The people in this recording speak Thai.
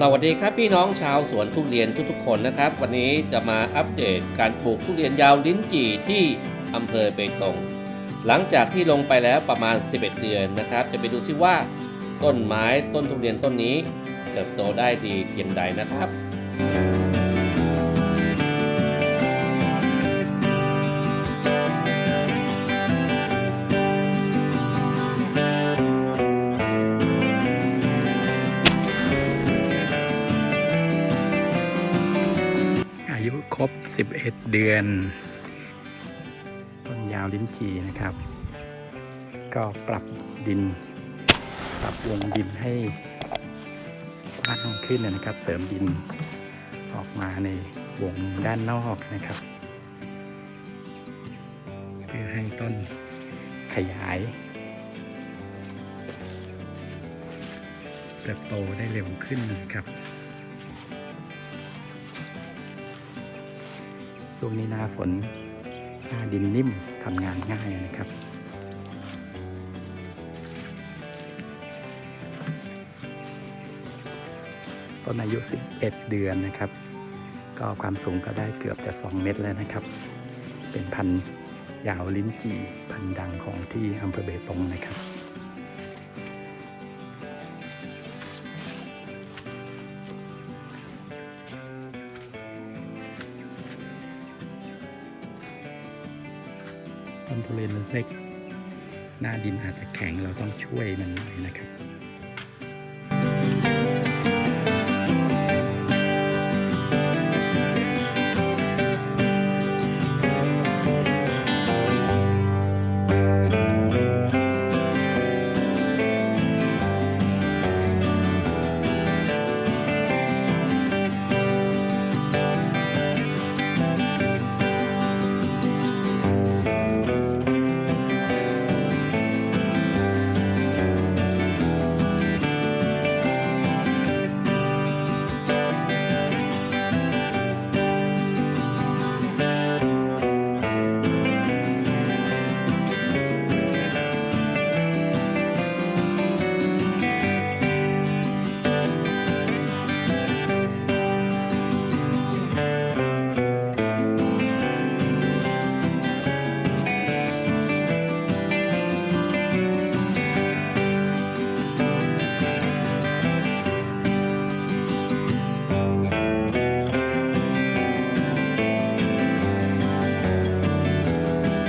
สวัสดีครับพี่น้องชาวสวนทุเรียนทุกๆคนนะครับ วันนี้จะมาอัปเดตการปลูกทุเรียนยาวลิ้นจี่ที่อำเภอเบตงหลังจากที่ลงไปแล้วประมาณ 11 เดือนนะครับ จะไปดูซิว่า ต้นไม้ต้นทุเรียนต้นนี้ เติบโตได้ดีเพียงใดนะครับ ครบ 11 เดือน ต้นยาวลิ้นจีนะครับ ก็ปรับดิน ปรับวงดินให้กว้างขึ้นนะครับ เสริมดินออกมาในวงด้านนอกนะครับเพื่อให้ต้นขยายเติบโตได้เร็วขึ้นนะครับ ช่วงนี้หน้าฝนหน้าดินนิ่มทำงานง่ายนะครับต้นอายุ 11 เดือนนะครับ ก็ความสูงก็ได้เกือบจะ 2 เมตรแล้วนะครับ เป็นพันยาวลิ้นจี่พันธุ์ดังของที่อำเภอเบตงนะครับ ต้นทุเรียนเล็ก หน้าดินอาจจะแข็งเราต้องช่วยมันหน่อยนะครับ